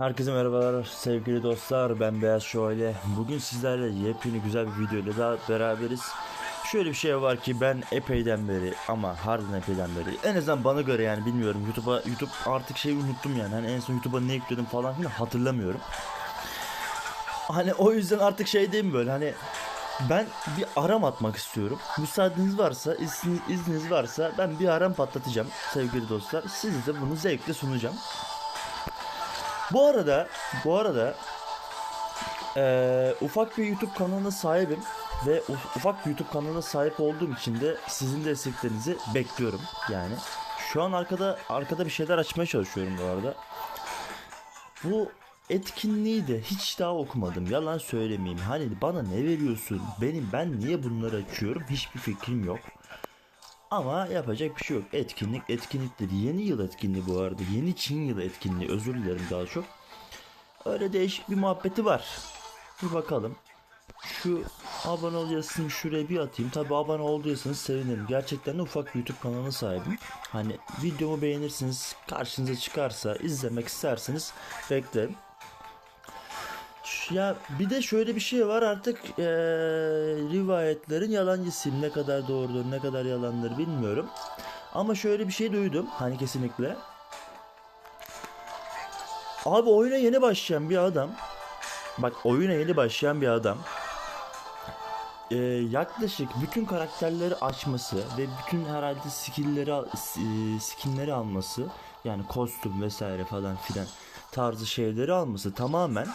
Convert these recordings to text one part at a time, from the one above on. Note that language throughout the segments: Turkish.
Herkese merhabalar sevgili dostlar ben Beyaz Şövalye Bugün sizlerle yepyeni güzel bir video ile daha beraberiz Şöyle bir şey var ki ben epeyden beri ama harbiden epeyden beri En azından bana göre yani bilmiyorum YouTube'a YouTube artık şeyi unuttum yani hani en son YouTube'a ne yükledim falan filan hatırlamıyorum Hani o yüzden artık şey mi böyle hani ben bir aram atmak istiyorum. Müsaadeniz varsa, izniniz, izniniz varsa ben bir aram patlatacağım sevgili dostlar. Size de bunu zevkle sunacağım. Bu arada, bu arada eee, ufak bir YouTube kanalına sahibim ve uf- ufak bir YouTube kanalına sahip olduğum için de sizin desteklerinizi bekliyorum yani. Şu an arkada arkada bir şeyler açmaya çalışıyorum bu arada. Bu etkinliği de hiç daha okumadım. Yalan söylemeyeyim. Hani bana ne veriyorsun? Benim ben niye bunları açıyorum? Hiçbir fikrim yok. Ama yapacak bir şey yok. Etkinlik etkinliktir. Yeni yıl etkinliği bu arada. Yeni Çin yılı etkinliği. Özür dilerim daha çok. Öyle değişik bir muhabbeti var. Bir bakalım. Şu abone ol şuraya bir atayım. Tabi abone olduysanız sevinirim. Gerçekten de ufak bir YouTube kanalına sahibim. Hani videomu beğenirsiniz, karşınıza çıkarsa, izlemek isterseniz beklerim. Ya bir de şöyle bir şey var artık eee, rivayetlerin yalancısıyım. Ne kadar doğrudur, ne kadar yalandır bilmiyorum. Ama şöyle bir şey duydum. Hani kesinlikle. Abi oyuna yeni başlayan bir adam. Bak oyuna yeni başlayan bir adam. eee, yaklaşık bütün karakterleri açması ve bütün herhalde skill'leri skinleri alması yani kostüm vesaire falan filan tarzı şeyleri alması tamamen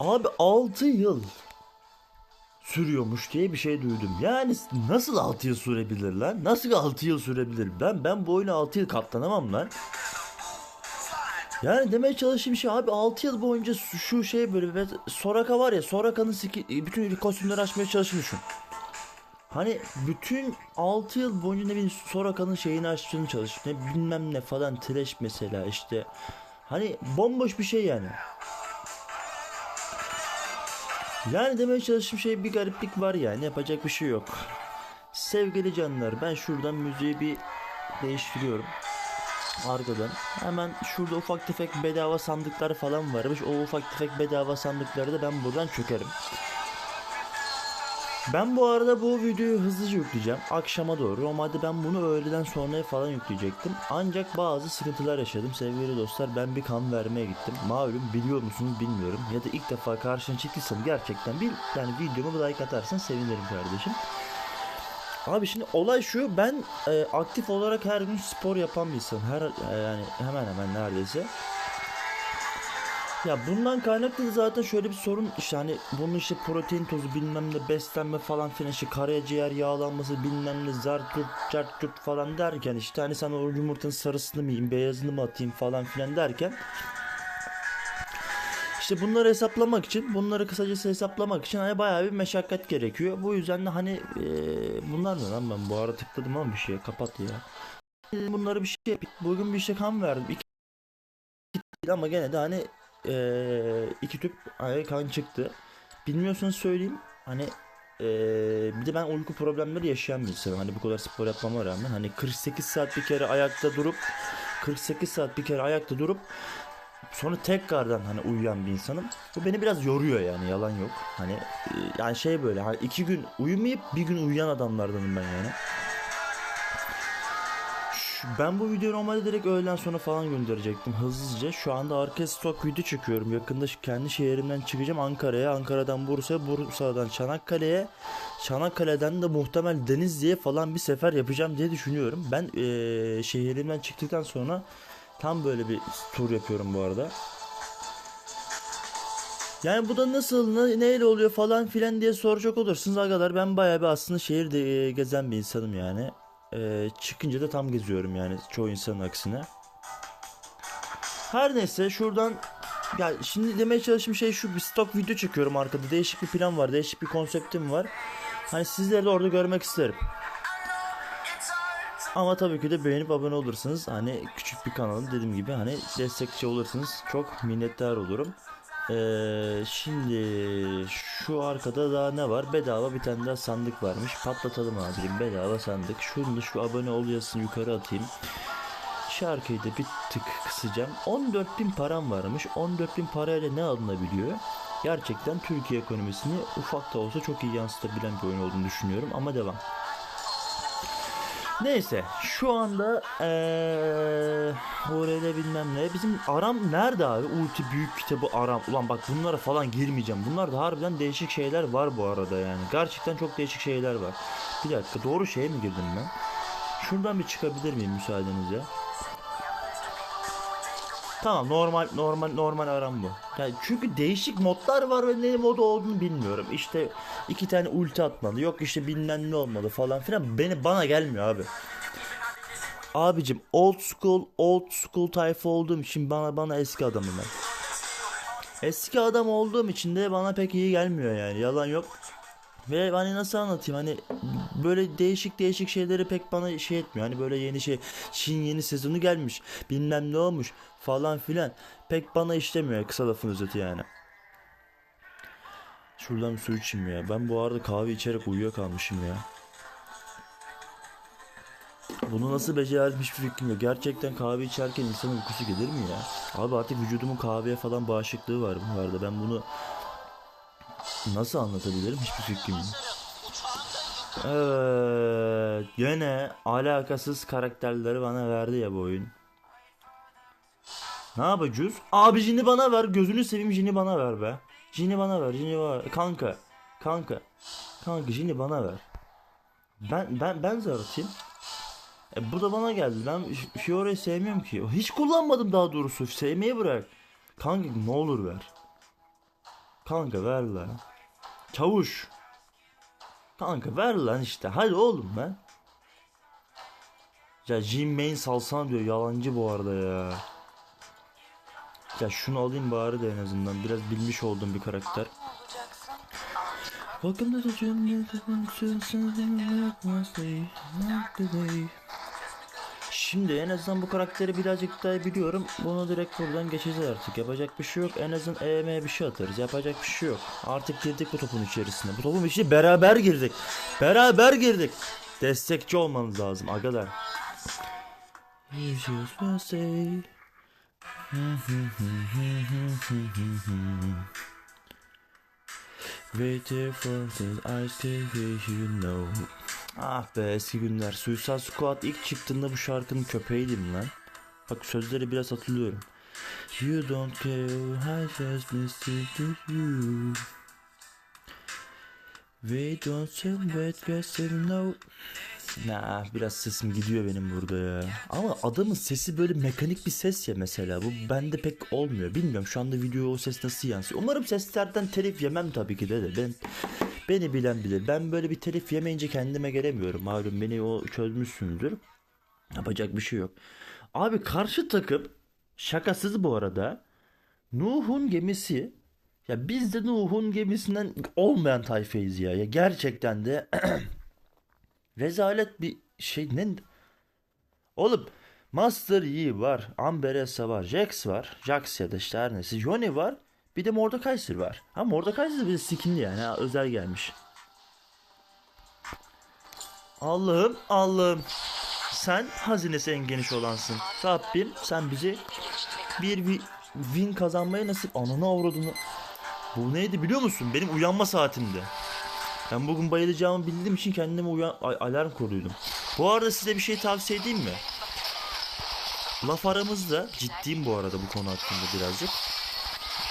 Abi 6 yıl sürüyormuş diye bir şey duydum. Yani nasıl 6 yıl sürebilir lan? Nasıl 6 yıl sürebilir? Ben ben bu oyunu 6 yıl katlanamam lan. Yani demeye çalıştığım şey abi 6 yıl boyunca şu şey böyle Soraka var ya Soraka'nın siki- bütün kostümleri açmaya çalışmış düşün. Hani bütün 6 yıl boyunca ne bileyim Soraka'nın şeyini açtığını çalış. Ne bilmem ne falan trash mesela işte. Hani bomboş bir şey yani. Yani demeye çalıştığım şey bir gariplik var yani yapacak bir şey yok. Sevgili canlar ben şuradan müziği bir değiştiriyorum. Arkadan. Hemen şurada ufak tefek bedava sandıklar falan varmış. O ufak tefek bedava sandıkları da ben buradan çökerim. Ben bu arada bu videoyu hızlıca yükleyeceğim. Akşama doğru. Normalde ben bunu öğleden sonra falan yükleyecektim. Ancak bazı sıkıntılar yaşadım sevgili dostlar. Ben bir kan vermeye gittim. Malum biliyor musunuz bilmiyorum. Ya da ilk defa karşına çıktıysam gerçekten bir yani videomu like atarsan sevinirim kardeşim. Abi şimdi olay şu ben e, aktif olarak her gün spor yapan bir insanım. Her e, yani hemen hemen neredeyse. Ya bundan kaynaklı da zaten şöyle bir sorun işte hani bunun işte protein tozu bilmem ne beslenme falan filan işte karaciğer yağlanması bilmem ne zart tut cart tut falan derken işte hani sana o yumurtanın sarısını mı yiyeyim beyazını mı atayım falan filan derken işte bunları hesaplamak için bunları kısacası hesaplamak için hani bayağı bir meşakkat gerekiyor. Bu yüzden de hani eee, bunlar ne lan ben bu ara tıkladım ama bir şeye kapat ya. E, Bunları bir şey yapayım. Bugün bir şey kan verdim. İki ama gene de hani eee, iki tüp hani kan çıktı. Bilmiyorsanız söyleyeyim. Hani eee, bir de ben uyku problemleri yaşayan bir insanım. Hani bu kadar spor yapmama rağmen hani 48 saat bir kere ayakta durup 48 saat bir kere ayakta durup sonra tekrardan hani uyuyan bir insanım. Bu beni biraz yoruyor yani yalan yok. Hani e, yani şey böyle hani iki gün uyumayıp bir gün uyuyan adamlardanım ben yani. Ben bu videoyu normalde direkt öğleden sonra falan gönderecektim hızlıca. Şu anda arka stok video çekiyorum. Yakında kendi şehrimden çıkacağım Ankara'ya. Ankara'dan Bursa'ya, Bursa'dan Çanakkale'ye. Çanakkale'den de muhtemel Denizli'ye falan bir sefer yapacağım diye düşünüyorum. Ben eee, şehrimden çıktıktan sonra tam böyle bir tur yapıyorum bu arada. Yani bu da nasıl, ne, neyle oluyor falan filan diye soracak olursunuz arkadaşlar. Ben bayağı bir aslında şehirde gezen bir insanım yani. E, çıkınca da tam geziyorum yani çoğu insanın aksine. Her neyse şuradan ya şimdi demeye çalıştığım şey şu bir stok video çekiyorum arkada. Değişik bir plan var, değişik bir konseptim var. Hani sizleri de orada görmek isterim. Ama tabii ki de beğenip abone olursanız hani küçük bir kanalım dediğim gibi hani destekçi olursanız çok minnettar olurum. Ee, şimdi şu arkada daha ne var? Bedava bir tane daha sandık varmış. Patlatalım abicim bedava sandık. Şunu da şu abone ol yazısını yukarı atayım. şarkıyı da bir tık kısacağım. 14.000 param varmış. 14.000 parayla ne alınabiliyor? Gerçekten Türkiye ekonomisini ufak da olsa çok iyi yansıtabilen bir oyun olduğunu düşünüyorum ama devam. Neyse şu anda eee oraya bilmem ne. Bizim aram nerede abi? Ulti büyük kitabı aram. Ulan bak bunlara falan girmeyeceğim. Bunlar da harbiden değişik şeyler var bu arada yani. Gerçekten çok değişik şeyler var. Bir dakika doğru şeye mi girdim ben? Şuradan bir çıkabilir miyim müsaadenizle Tamam normal normal normal aram bu. Yani çünkü değişik modlar var ve ne modu olduğunu bilmiyorum. İşte iki tane ulti atmalı. Yok işte bilmem ne olmalı falan filan. Beni bana gelmiyor abi. Abicim old school old school tayfa olduğum için bana bana eski adamım ben. Eski adam olduğum için de bana pek iyi gelmiyor yani. Yalan yok. Ve hani nasıl anlatayım hani böyle değişik değişik şeyleri pek bana şey etmiyor. Hani böyle yeni şey Çin yeni sezonu gelmiş bilmem ne olmuş falan filan pek bana işlemiyor kısa lafın özeti yani. Şuradan bir su içeyim ya. Ben bu arada kahve içerek uyuyakalmışım ya. Bunu nasıl becerdim hiçbir fikrim yok. Gerçekten kahve içerken insanın uykusu gelir mi ya? Abi artık vücudumun kahveye falan bağışıklığı var bu arada. Ben bunu nasıl anlatabilirim hiçbir fikrim yok. Evet, gene alakasız karakterleri bana verdi ya bu oyun. Ne yapacağız? Abi Jin'i bana ver. Gözünü seveyim Jin'i bana ver be. Jin'i bana ver. Jin'i bana ver. Kanka. Kanka. Kanka Jin'i bana ver. Ben ben ben zar atayım. E bu da bana geldi. Ben Fiore'yi sevmiyorum ki. Hiç kullanmadım daha doğrusu. Sevmeyi bırak. Kanka ne olur ver. Kanka ver lan. Çavuş. Kanka ver lan işte. Hadi oğlum ben. Ya Jim Main salsana diyor. Yalancı bu arada ya. Ya şunu alayım bari de en azından. Biraz bilmiş olduğum bir karakter. Welcome to the jungle. Şimdi en azından bu karakteri birazcık daha biliyorum. Bunu direkt buradan geçeceğiz artık. Yapacak bir şey yok. En azından EM bir şey atarız. Yapacak bir şey yok. Artık girdik bu topun içerisine. Bu topun içine beraber girdik. Beraber girdik. Destekçi olmanız lazım agalar. Waiting for ice to hear you know. Ah be eski günler. Suicide Squad ilk çıktığında bu şarkının köpeğiydim lan. Bak sözleri biraz hatırlıyorum. You don't care I just miss you. We don't sell bad guys no. Nah biraz sesim gidiyor benim burada ya. Ama adamın sesi böyle mekanik bir ses ya mesela. Bu bende pek olmuyor. Bilmiyorum şu anda video o ses nasıl yansıyor. Umarım seslerden telif yemem tabii ki de de. Ben beni bilen bilir. Ben böyle bir telif yemeyince kendime gelemiyorum. Malum beni o çözmüşsündür. Yapacak bir şey yok. Abi karşı takım şakasız bu arada. Nuh'un gemisi ya biz de Nuh'un gemisinden olmayan tayfayız ya. Ya gerçekten de rezalet bir şey ne Oğlum Master Yi var, Amberesa var, Jax var, Jax ya da işte her neyse, Yone var, bir de Mordekaiser var. Ha Mordekaiser de bir skinli yani ha, özel gelmiş. Allah'ım Allah'ım sen hazinesi en geniş olansın. Rabbim sen bizi bir, bir win kazanmaya nasip ananı avradını. Bu neydi biliyor musun? Benim uyanma saatimdi. Ben bugün bayılacağımı bildiğim için kendime uyan alarm kurduydum. Bu arada size bir şey tavsiye edeyim mi? Laf aramızda ciddiyim bu arada bu konu hakkında birazcık.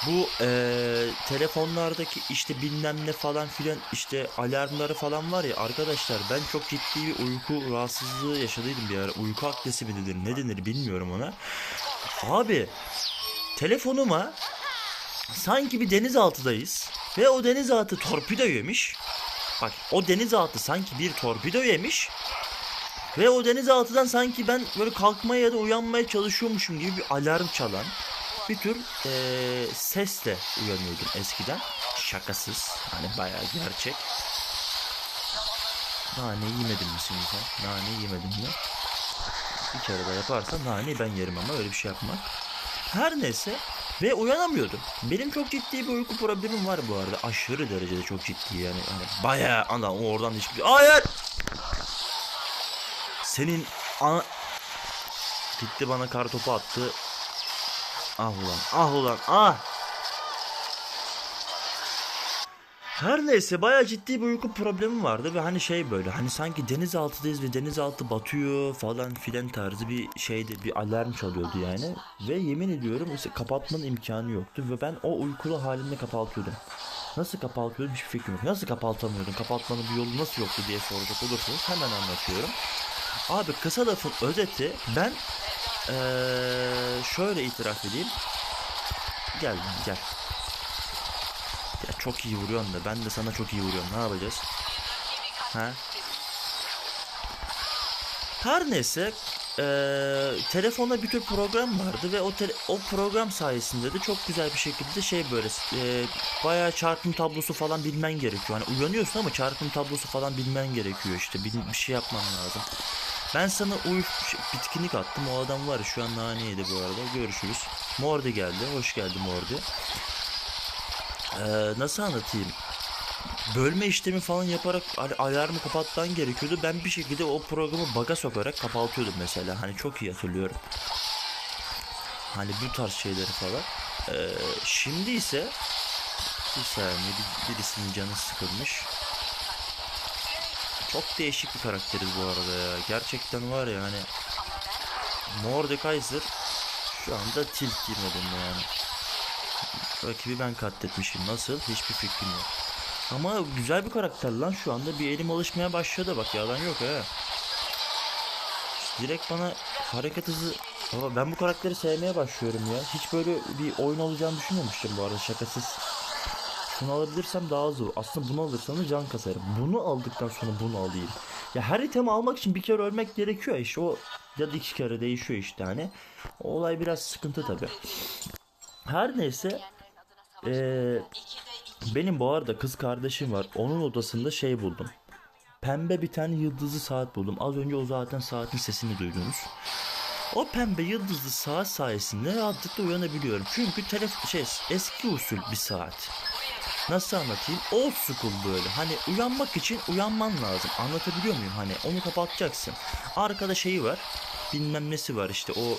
Bu eee, telefonlardaki işte bilmem ne falan filan işte alarmları falan var ya arkadaşlar ben çok ciddi bir uyku rahatsızlığı yaşadıydım bir ara. Uyku akdesi mi denir ne denir bilmiyorum ona. Abi telefonuma sanki bir denizaltıdayız ve o denizaltı torpido yemiş. Bak o denizaltı sanki bir torpido yemiş. Ve o denizaltıdan sanki ben böyle kalkmaya ya da uyanmaya çalışıyormuşum gibi bir alarm çalan bir tür eee, sesle uyanıyordum eskiden. Şakasız. Hani bayağı gerçek. Nane yemedim mi şimdi sen? Nane yemedim mi? Bir kere daha yaparsan nane ben yerim ama öyle bir şey yapma. Her neyse ve uyanamıyordum. Benim çok ciddi bir uyku problemim var bu arada. Aşırı derecede çok ciddi yani. yani bayağı ana oradan hiçbir... Hayır! Senin ana... Gitti bana kar topu attı. Ah ulan ah ulan ah. Her neyse bayağı ciddi bir uyku problemi vardı ve hani şey böyle hani sanki denizaltıdayız ve denizaltı batıyor falan filan tarzı bir şeydi bir alarm çalıyordu yani ve yemin ediyorum işte kapatmanın imkanı yoktu ve ben o uykulu halimle kapatıyordum. Nasıl kapatıyordum hiçbir fikrim yok. Nasıl kapatamıyordum? Kapatmanın bir yolu nasıl yoktu diye soracak olursanız hemen anlatıyorum. Abi kısa lafın özeti ben eee, şöyle itiraf edeyim. Gel gel. Çok iyi vuruyorsun da ben de sana çok iyi vuruyorum. Ne yapacağız? Ha? Her neyse eee telefonda bir tür program vardı ve o tele- o program sayesinde de çok güzel bir şekilde şey böyle eee bayağı çarpım tablosu falan bilmen gerekiyor. Hani uyanıyorsun ama çarpım tablosu falan bilmen gerekiyor işte. Bir, bir şey yapman lazım. Ben sana uy bitkinlik attım. O adam var şu an naneydi bu arada. Görüşürüz. Mordi geldi. Hoş geldin Mordi. Ee, nasıl anlatayım? Bölme işlemi falan yaparak al- alarmı kapatman gerekiyordu. Ben bir şekilde o programı baga sokarak kapatıyordum mesela. Hani çok iyi hatırlıyorum. Hani bu tarz şeyleri falan. Ee, şimdi ise bir saniye bir, birisinin canı sıkılmış. Çok değişik bir karakteriz bu arada ya. Gerçekten var ya hani Mordekaiser şu anda tilt girmedim yani. Rakibi ben katletmişim. Nasıl? Hiçbir fikrim yok. Ama güzel bir karakter lan şu anda bir elim alışmaya başladı bak yalan yok ha. Direkt bana hareket hızı Baba ben bu karakteri sevmeye başlıyorum ya. Hiç böyle bir oyun olacağını düşünmemiştim bu arada şakasız. Şunu alabilirsem daha hızlı. Aslında bunu alırsam da can kasarım. Bunu aldıktan sonra bunu alayım. Ya her itemi almak için bir kere ölmek gerekiyor işte o ya da iki kere değişiyor işte hani. O olay biraz sıkıntı tabi. Her neyse eee, benim bu arada kız kardeşim var. Onun odasında şey buldum. Pembe bir tane yıldızlı saat buldum. Az önce o zaten saatin sesini duydunuz. O pembe yıldızlı saat sayesinde rahatlıkla uyanabiliyorum. Çünkü telef şey eski usul bir saat. Nasıl anlatayım? Old school böyle. Hani uyanmak için uyanman lazım. Anlatabiliyor muyum? Hani onu kapatacaksın. Arkada şeyi var. Bilmem nesi var işte o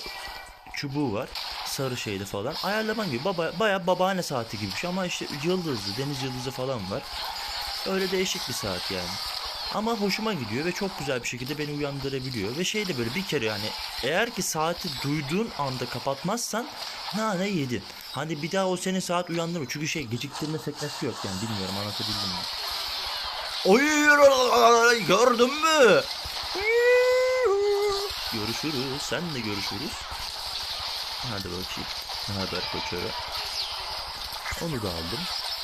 çubuğu var. Sarı şeyli falan. Ayarlaman gibi. Baba, bayağı babaanne saati gibi bir şey ama işte yıldızlı, deniz yıldızı falan var. Öyle değişik bir saat yani. Ama hoşuma gidiyor ve çok güzel bir şekilde beni uyandırabiliyor. Ve şey de böyle bir kere yani eğer ki saati duyduğun anda kapatmazsan nane yedin. Hani bir daha o seni saat uyandırmıyor. Çünkü şey geciktirme sekmesi yok yani bilmiyorum anlatabildim mi? Oy gördün mü? Görüşürüz. Sen de görüşürüz. Hadi bakayım. Ne haber koçero? Onu da aldım.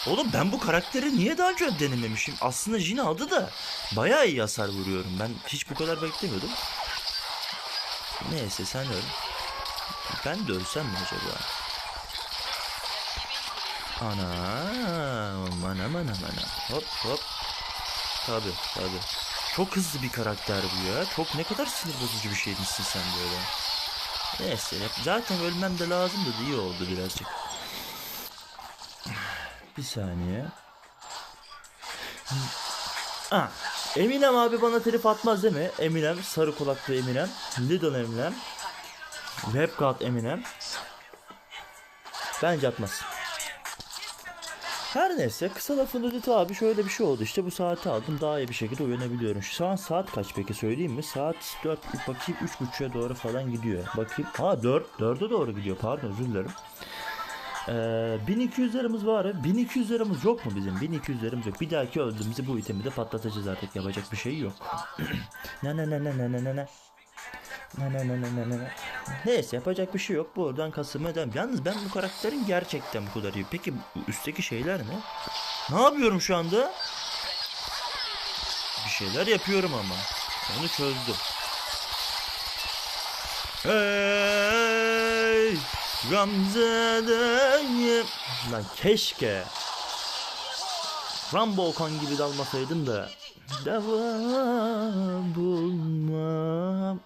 Oğlum ben bu karakteri niye daha önce denememişim? Aslında Jin aldı da bayağı iyi hasar vuruyorum. Ben hiç bu kadar beklemiyordum. Neyse sen öl. Ben de ölsem mi acaba? Ana, mana mana mana. Hop hop. Tabi tabi. Çok hızlı bir karakter bu ya. Çok ne kadar sinir bozucu bir şeymişsin sen böyle. Neyse zaten ölmem de lazımdı iyi oldu birazcık. Bir saniye. Ah, Eminem abi bana telif atmaz değil mi? Eminem, sarı kulaklı Eminem, Lidl Eminem, Rap Eminem. Bence atmaz. Her neyse kısa lafın özeti abi şöyle bir şey oldu işte bu saati aldım daha iyi bir şekilde uyanabiliyorum. Şu an saat kaç peki söyleyeyim mi? Saat 4 bakayım 3.30'a doğru falan gidiyor. Bakayım ha 4 4'e doğru gidiyor pardon özür dilerim. Ee, 1200 liramız var ya. 1200 liramız yok mu bizim? 1200 liramız yok. Bir dahaki öldüğümüzde bu itemi de patlatacağız artık. Yapacak bir şey yok. ne ne ne ne ne ne ne ne. Ne ne ne ne ne ne ne. Neyse yapacak bir şey yok. Buradan kasımı devam. Yalnız ben bu karakterin gerçekten bu kadar iyi. Peki üstteki şeyler ne? Ne yapıyorum şu anda? Bir şeyler yapıyorum ama. Onu çözdüm. Hey! Gamze'deyim. Lan keşke. Rambo Okan gibi dalmasaydım da. Deva bulmam.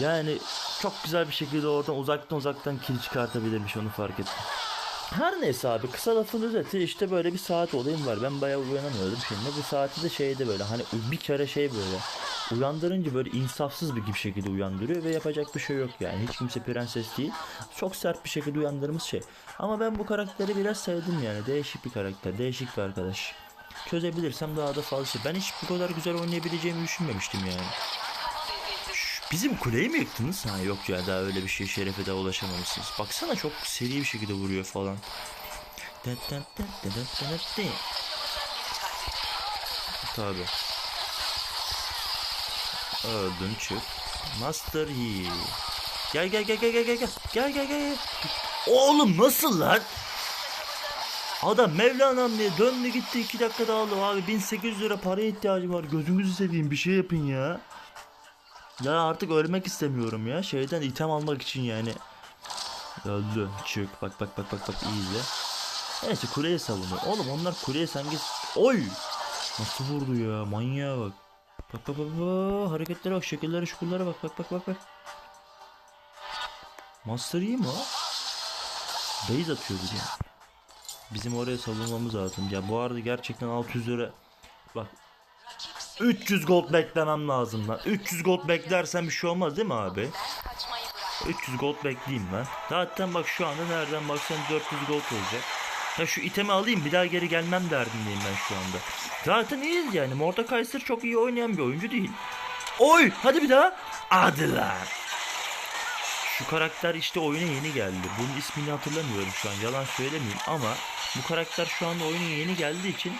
Yani çok güzel bir şekilde oradan uzaktan uzaktan kill çıkartabilirmiş onu fark ettim. Her neyse abi kısa lafın özeti işte böyle bir saat olayım var. Ben bayağı uyanamıyordum şimdi. Bu saati de şeyde böyle hani bir kere şey böyle uyandırınca böyle insafsız bir gibi şekilde uyandırıyor ve yapacak bir şey yok yani. Hiç kimse prenses değil. Çok sert bir şekilde uyandırmış şey. Ama ben bu karakteri biraz sevdim yani. Değişik bir karakter, değişik bir arkadaş. Çözebilirsem daha da fazla. Ben hiç bu kadar güzel oynayabileceğimi düşünmemiştim yani. Bizim kuleyi mi yıktınız? Ha yok ya daha öyle bir şey şerefe daha ulaşamamışsınız. Baksana çok seri bir şekilde vuruyor falan. Tabi. Öldün çık. Master Yi. Gel gel gel gel gel gel gel. Gel gel gel. Oğlum nasıl lan? Adam Mevlana'm diye döndü gitti 2 dakikada aldı abi 1800 lira paraya ihtiyacım var gözünüzü seveyim bir şey yapın ya. Ya artık ölmek istemiyorum ya şeyden item almak için yani. Öldü çık bak bak bak bak bak iyi izle. Neyse kuleye savunuyor. Oğlum onlar kuleye sen git. Oy! Nasıl vurdu ya manyağa bak. Bak bak bak bak hareketlere bak şekillere şukurlara bak bak bak bak bak. Master iyi mi o? Base atıyor bir de. Bizim oraya savunmamız lazım. Ya bu arada gerçekten 600 lira bak 300 gold beklemem lazım lan. 300 gold beklersen bir şey olmaz değil mi abi? 300 gold bekleyeyim ben. Zaten bak şu anda nereden baksan 400 gold olacak. Ya şu itemi alayım bir daha geri gelmem derdindeyim ben şu anda. Zaten iyiyiz yani. Mordekaiser çok iyi oynayan bir oyuncu değil. Oy hadi bir daha. Hadi lan. Şu karakter işte oyuna yeni geldi. Bunun ismini hatırlamıyorum şu an. Yalan söylemeyeyim ama bu karakter şu anda oyuna yeni geldiği için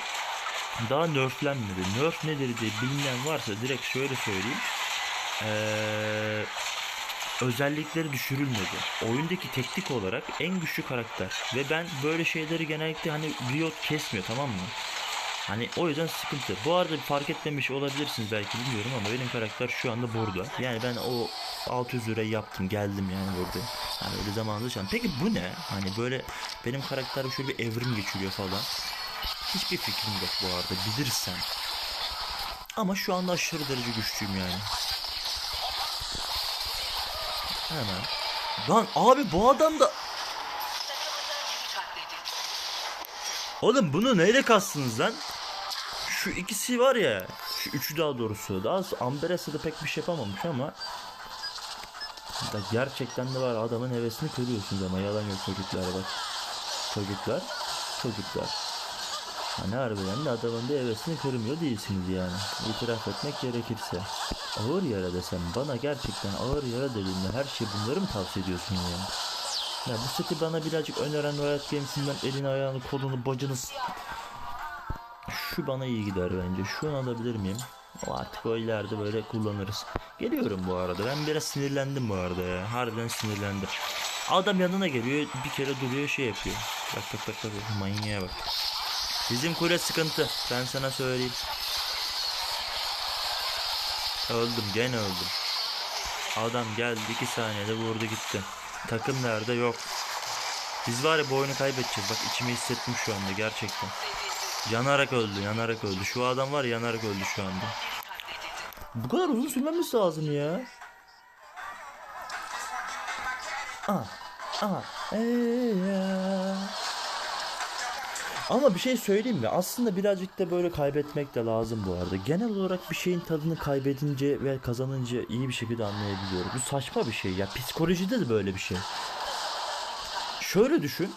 daha nerflenmedi. Nerf nedir diye bilmeyen varsa direkt şöyle söyleyeyim. Ee, özellikleri düşürülmedi. Oyundaki teknik olarak en güçlü karakter. Ve ben böyle şeyleri genellikle hani Riot kesmiyor tamam mı? Hani o yüzden sıkıntı. Bu arada fark etmemiş olabilirsiniz belki bilmiyorum ama benim karakter şu anda burada. Yani ben o 600 lirayı yaptım geldim yani burada. Hani öyle zamanında an. Peki bu ne? Hani böyle benim karakterim şöyle bir evrim geçiriyor falan. Hiçbir fikrim yok bu arada bilirsen. Ama şu anda aşırı derece güçlüyüm yani. Hemen. Lan abi bu adam da... Oğlum bunu neyle kastınız lan? Şu ikisi var ya. Şu üçü daha doğrusu. Daha Amberes'e de pek bir şey yapamamış ama. Da gerçekten de var adamın hevesini kırıyorsunuz ama yalan yok çocuklar bak. Çocuklar. Çocuklar. Hani harbiden de adamın bir hevesini kırmıyor değilsiniz yani. İtiraf etmek gerekirse. Ağır yara desem bana gerçekten ağır yara dediğinde her şey bunları mı tavsiye ediyorsun yani? Ya bu seti bana birazcık öneren Riot Games'inden elini ayağını kolunu bacını Şu bana iyi gider bence. Şunu alabilir miyim? Ama artık o ileride böyle kullanırız. Geliyorum bu arada. Ben biraz sinirlendim bu arada ya. Harbiden sinirlendim. Adam yanına geliyor bir kere duruyor şey yapıyor. Bak bak bak. bak. Manyağa bak. Bizim kule sıkıntı. Ben sana söyleyeyim. Öldüm gene öldüm. Adam geldi iki saniyede vurdu gitti. Takım nerede yok. Biz var ya bu oyunu kaybedeceğiz. Bak içimi hissettim şu anda gerçekten. Yanarak öldü yanarak öldü. Şu adam var ya, yanarak öldü şu anda. Bu kadar uzun sürmemiz lazım ya. Aha. Aha. Ey ya. Ama bir şey söyleyeyim mi? Aslında birazcık da böyle kaybetmek de lazım bu arada. Genel olarak bir şeyin tadını kaybedince ve kazanınca iyi bir şekilde anlayabiliyorum. Bu saçma bir şey ya. Psikolojide de böyle bir şey. Şöyle düşün.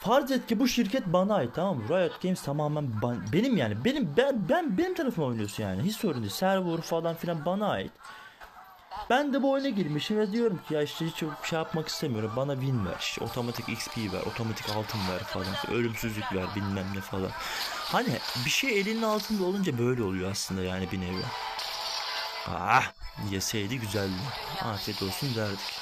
Farz et ki bu şirket bana ait tamam mı? Riot Games tamamen ban- benim yani. Benim ben ben benim tarafıma oynuyorsun yani. Hiç sorun değil. Server falan filan bana ait. Ben de bu oyuna girmişim ve diyorum ki ya işte hiç şey yapmak istemiyorum. Bana win ver. işte otomatik XP ver. Otomatik altın ver falan. işte ölümsüzlük ver bilmem ne falan. Hani bir şey elinin altında olunca böyle oluyor aslında yani bir nevi. Ah yeseydi güzeldi. Afiyet olsun derdik.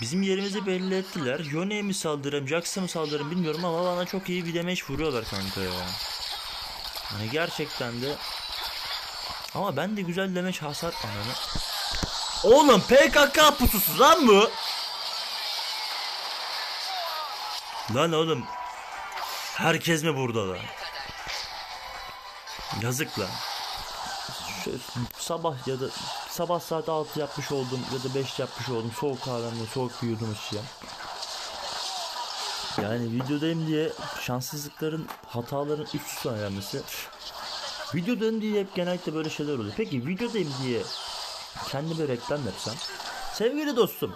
Bizim yerimizi belli ettiler. Yone'ye mi saldırırım, Jax'a mı saldırırım bilmiyorum ama bana çok iyi bir damage vuruyorlar kanka ya. Hani gerçekten de ama ben de güzel damage hasar ananı. Oğlum PKK pususu lan bu. Lan oğlum. Herkes mi burada lan? Yazık lan. Şu sabah ya da sabah saat 6 yapmış oldum ya da 5 yapmış oldum. Soğuk kahvemle soğuk bir yudum içeceğim. Yani videodayım diye şanssızlıkların, hataların üst üste gelmesi. Videodayım diye hep genellikle böyle şeyler oluyor. Peki videodayım diye kendime reklam yapsam. Sevgili dostum.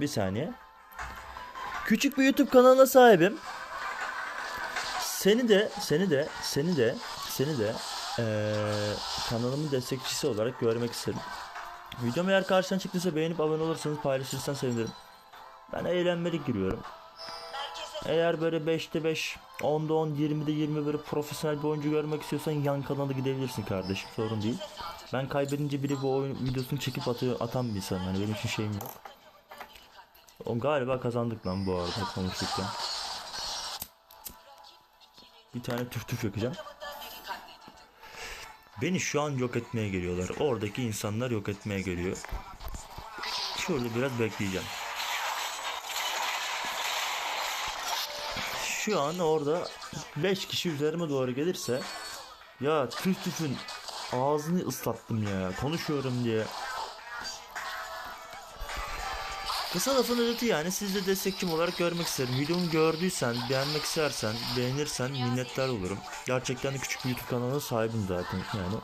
Bir saniye. Küçük bir YouTube kanalına sahibim. Seni de, seni de, seni de, seni de eee, kanalımın destekçisi olarak görmek isterim. Videom eğer karşına çıktıysa beğenip abone olursanız paylaşırsan sevinirim. Ben eğlenmelik giriyorum. Eğer böyle 5'te 5, 10'da 10, 20'de 20 böyle profesyonel bir oyuncu görmek istiyorsan yan kanala gidebilirsin kardeşim sorun değil. Ben kaybedince biri bu oyun videosunu çekip atıyor, atan bir insanım hani benim için şeyim yok. O galiba kazandık lan bu arada konuştukça. Bir tane tüf tüf yakacağım. Beni şu an yok etmeye geliyorlar. Oradaki insanlar yok etmeye geliyor. Şöyle biraz bekleyeceğim. Şu an orada 5 kişi üzerime doğru gelirse ya tüf tüfün ağzını ıslattım ya konuşuyorum diye. Kısa lafın özeti yani siz de destekçim olarak görmek isterim. Videomu gördüysen, beğenmek istersen, beğenirsen minnettar olurum. Gerçekten de küçük bir YouTube kanalına sahibim zaten yani.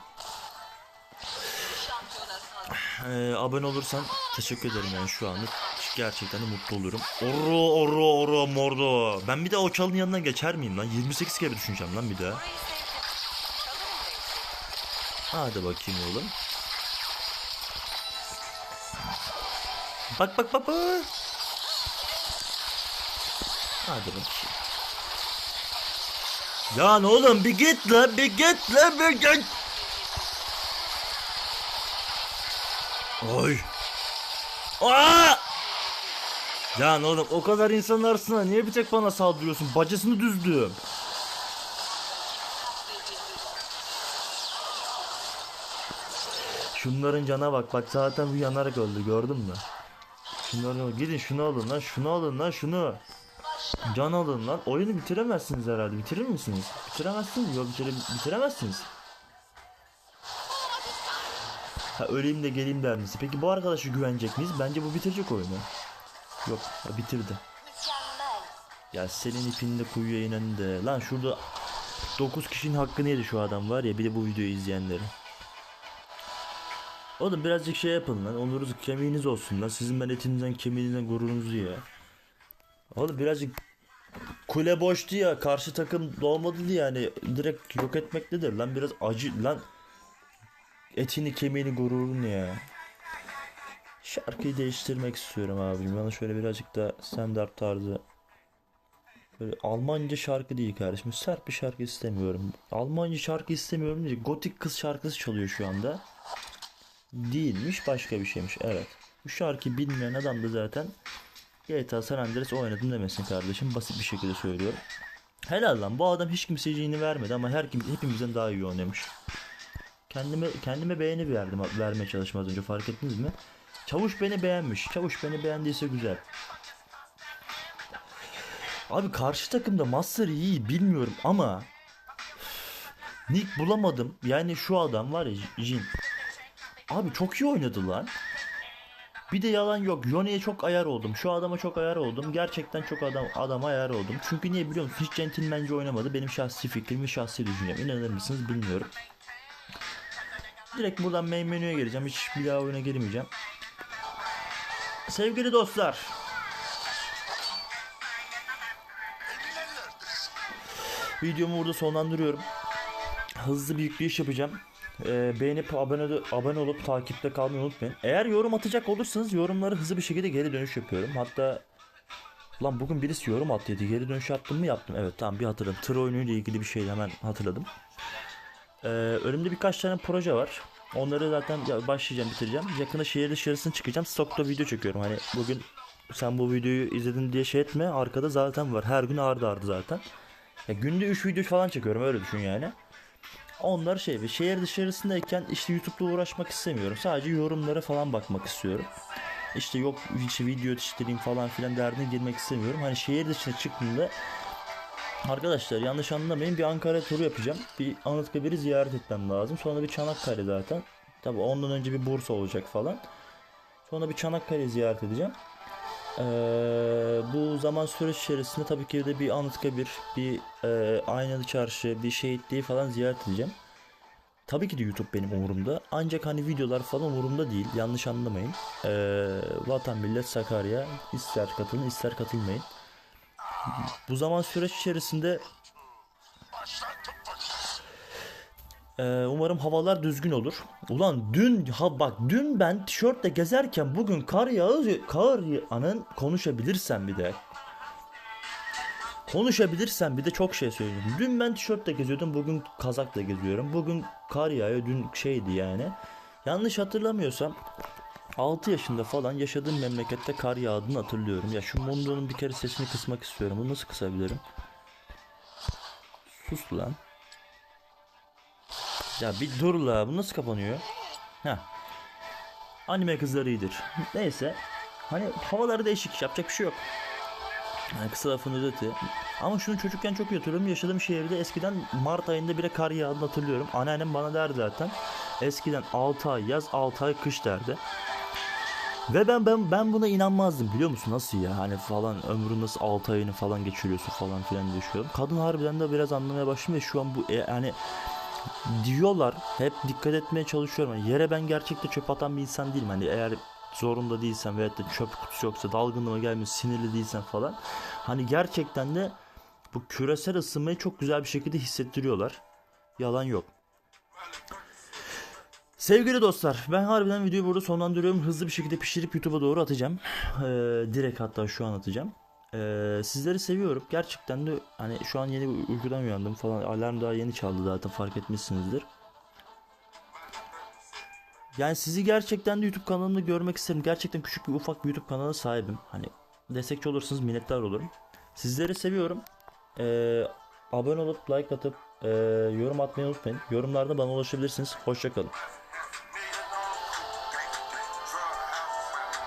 Ee, abone olursan teşekkür ederim yani şu anlık. Gerçekten de mutlu olurum. Oro oro oro mordo. Ben bir daha o çalın yanından geçer miyim lan? 28 kere düşüneceğim lan bir daha. Hadi bakayım oğlum. Bak bak bak bak. Hadi bakayım. Lan oğlum bir git lan bir git lan bir git. Oy. Aa! Lan oğlum o kadar insanın arasında niye bir tek bana saldırıyorsun? Bacasını düzdüm. Şunların cana bak bak zaten bu yanarak öldü gördün mü? Şunları gidin şunu alın lan şunu alın lan şunu. Can alın lan. Oyunu bitiremezsiniz herhalde. Bitirir misiniz? Bitiremezsiniz. Yok bitire, bitiremezsiniz. Ha öleyim de geleyim der misin? Peki bu arkadaşı güvenecek miyiz? Bence bu bitirecek oyunu. Yok ha, bitirdi. Ya senin ipinde kuyuya inen de. Lan şurada 9 kişinin hakkını yedi şu adam var ya bir de bu videoyu izleyenleri. Oğlum birazcık şey yapın lan. Onurunuz kemiğiniz olsun lan. Sizin ben etinizden kemiğinizden gururunuzu ya. Oğlum birazcık kule boştu ya. Karşı takım dolmadı diye yani direkt yok etmektedir lan. Biraz acı lan. Etini kemiğini gururunu ya. Şarkıyı değiştirmek istiyorum abim. Bana şöyle birazcık da standart tarzı Böyle Almanca şarkı değil kardeşim. Sert bir şarkı istemiyorum. Almanca şarkı istemiyorum diye gotik kız şarkısı çalıyor şu anda. Değilmiş başka bir şeymiş. Evet. Bu şarkıyı bilmeyen adam da zaten GTA San Andreas oynadım demesin kardeşim. Basit bir şekilde söylüyorum. Helal lan bu adam hiç kimseye yeni vermedi ama her kim hepimizden daha iyi oynamış. Kendime kendime beğeni verdim vermeye çalıştım az önce fark ettiniz mi? Çavuş beni beğenmiş. Çavuş beni beğendiyse güzel. Abi karşı takımda Master iyi bilmiyorum ama Nick bulamadım. Yani şu adam var ya Jin. Abi çok iyi oynadı lan. Bir de yalan yok. Yone'ye çok ayar oldum. Şu adama çok ayar oldum. Gerçekten çok adam adama ayar oldum. Çünkü niye biliyor musun? Hiç centilmence oynamadı. Benim şahsi fikrim ve şahsi düşüncem. İnanır mısınız bilmiyorum. Direkt buradan main menüye gireceğim. Hiç bir daha oyuna girmeyeceğim. Sevgili dostlar. Videomu burada sonlandırıyorum. Hızlı bir yükleyiş yapacağım. Ee, beğenip abone, abone olup takipte kalmayı unutmayın. Eğer yorum atacak olursanız yorumları hızlı bir şekilde geri dönüş yapıyorum. Hatta Lan bugün birisi yorum attıydı. Geri dönüş attım mı yaptım. Evet tamam bir hatırladım. Tır oyunuyla ilgili bir şey hemen hatırladım. Ee, önümde birkaç tane proje var. Onları zaten ya başlayacağım bitireceğim. Yakında şehir dışarısına çıkacağım. Stokta video çekiyorum. Hani bugün sen bu videoyu izledin diye şey etme. Arkada zaten var. Her gün ardı ardı zaten. Ya günde 3 video falan çekiyorum öyle düşün yani. Onlar şey ve şehir dışarısındayken işte YouTube'la uğraşmak istemiyorum. Sadece yorumlara falan bakmak istiyorum. İşte yok işte video yetiştireyim falan filan derdine girmek istemiyorum. Hani şehir dışına çıktığımda Arkadaşlar yanlış anlamayın bir Ankara turu yapacağım. Bir Anıtkabir'i ziyaret etmem lazım. Sonra bir Çanakkale zaten. Tabi ondan önce bir Bursa olacak falan. Sonra bir Çanakkale ziyaret edeceğim. Ee, bu zaman süreç içerisinde tabii ki de bir Anıtkabir, bir e, Aynalı Çarşı, bir şehitliği falan ziyaret edeceğim. Tabii ki de YouTube benim umurumda. Ancak hani videolar falan umurumda değil. Yanlış anlamayın. E, Vatan Millet Sakarya ister katılın ister katılmayın. Bu zaman süreç içerisinde Ee, umarım havalar düzgün olur. Ulan dün ha bak dün ben tişörtle gezerken bugün kar yağıyor. Kar yağanın konuşabilirsem bir de. Konuşabilirsem bir de çok şey söyleyeyim. Dün ben tişörtle geziyordum. Bugün kazakla geziyorum. Bugün kar yağıyor. Dün şeydi yani. Yanlış hatırlamıyorsam 6 yaşında falan yaşadığım memlekette kar yağdığını hatırlıyorum. Ya şu Mondo'nun bir kere sesini kısmak istiyorum. Bunu nasıl kısabilirim? Sus lan. Ya bir dur la bu nasıl kapanıyor? Heh. Anime kızları iyidir. Neyse. Hani havaları değişik yapacak bir şey yok. Yani kısa lafın özeti. Ama şunu çocukken çok iyi. Yaşadığım şehirde eskiden Mart ayında bile kar yağdığını hatırlıyorum. Anneannem bana derdi zaten. Eskiden 6 ay yaz 6 ay kış derdi. Ve ben ben ben buna inanmazdım biliyor musun nasıl ya hani falan ömrün nasıl 6 ayını falan geçiriyorsun falan filan diye düşünüyorum. Kadın harbiden de biraz anlamaya başladım ve şu an bu e, yani diyorlar hep dikkat etmeye çalışıyorum. Yani yere ben gerçekten çöp atan bir insan değilim. Hani eğer zorunda değilsen veyahut da çöp kutusu yoksa dalgınlığıma gelmiş sinirli değilsen falan. Hani gerçekten de bu küresel ısınmayı çok güzel bir şekilde hissettiriyorlar. Yalan yok. Sevgili dostlar ben harbiden videoyu burada sonlandırıyorum. Hızlı bir şekilde pişirip YouTube'a doğru atacağım. Ee, direkt hatta şu an atacağım. Ee, sizleri seviyorum. Gerçekten de hani şu an yeni uykudan uyandım falan. Alarm daha yeni çaldı zaten fark etmişsinizdir. Yani sizi gerçekten de YouTube kanalımda görmek isterim. Gerçekten küçük bir ufak bir YouTube kanalı sahibim. Hani destekçi olursanız minnettar olurum. Sizleri seviyorum. Ee, abone olup like atıp e, yorum atmayı unutmayın. Yorumlarda bana ulaşabilirsiniz. Hoşçakalın.